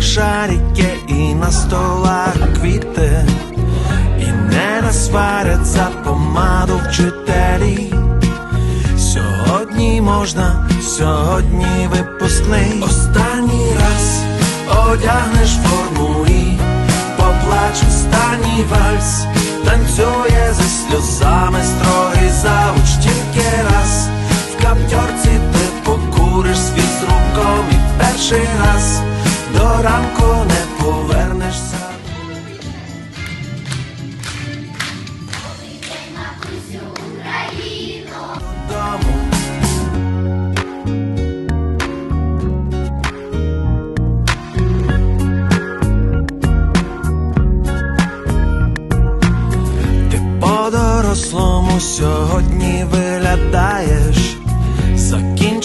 шарики і на столах квіти, і не насварять за помаду вчителі. Сьогодні можна, сьогодні випускний. Останній раз одягнеш форму і поплач останній вальс, танцює зі сльозами строгий завуч тільки раз.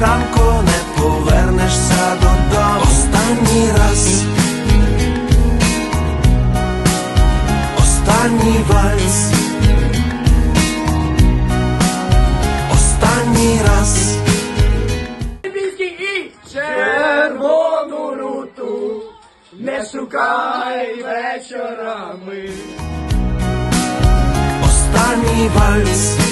ранку не повернешся додому. Останній раз. Останній вальс. Останній раз. Червону руту не шукай вечорами. Останній вальс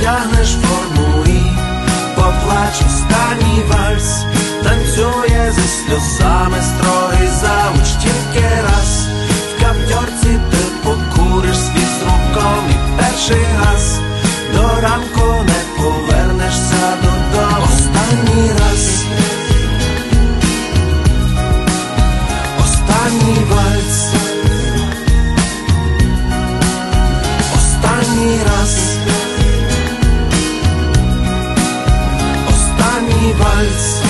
Одягнеш форму і поплач останній вальс, танцює зі сльозами строгий завуч тільки раз. В каптьорці ти покуриш свій з руком і перший раз до ранку не Вальс.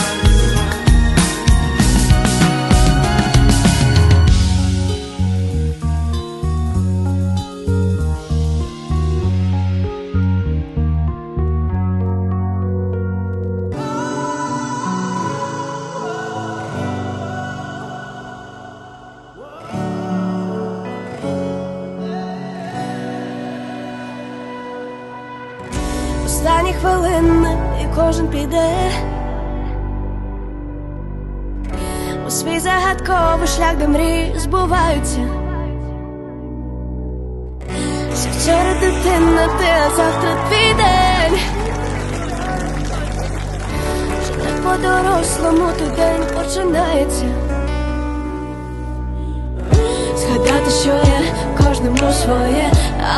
Останні хвилини і кожен піде свій загадковий шлях, де мрії збуваються. Ще вчора дитина, ти, а завтра твій день. Вже не по-дорослому той день починається. Згадати, що є кожному своє,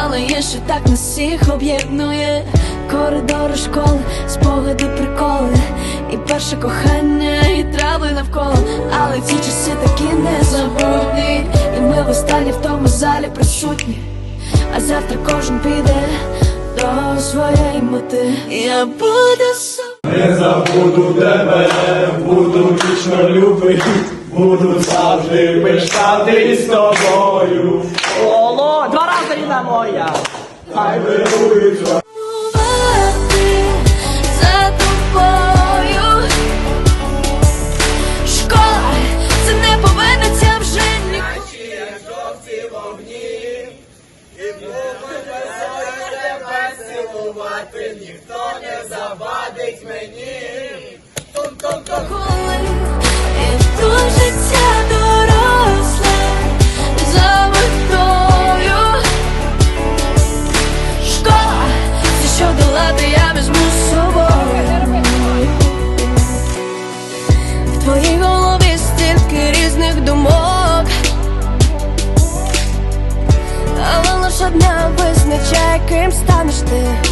але є, що так нас всіх об'єднує. Коридори школи, спогади, приколи, і перше кохання, і трави навколо. Але ці часи такі незабутні, і ми востаннє в тому залі присутні. А завтра кожен піде до своєї мети. Я буду сам. Не забуду тебе, буду вічно любити, буду завжди мечтати з тобою. Оло, два рази рідна моя. Хай вирують Коли іду життя доросле за метою. Школа, це що долати я візьму з собою. В твоїй голові стільки різних думок, але одна визначає, ким станеш ти.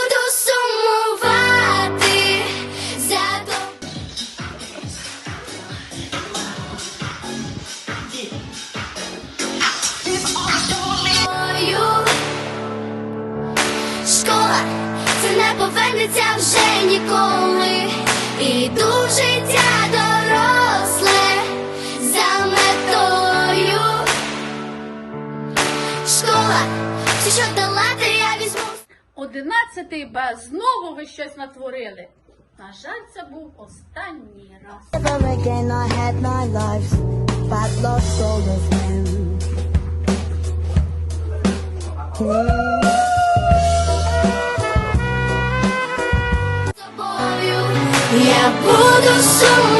не вже ніколи. Іду в життя доросле за метою. Школа, все, що долати, я візьму. Одинадцятий Б. Знову ви щось натворили. На жаль, це був останній раз. Never again I had my life, but lost all of them. Тобою. Я буду сумувати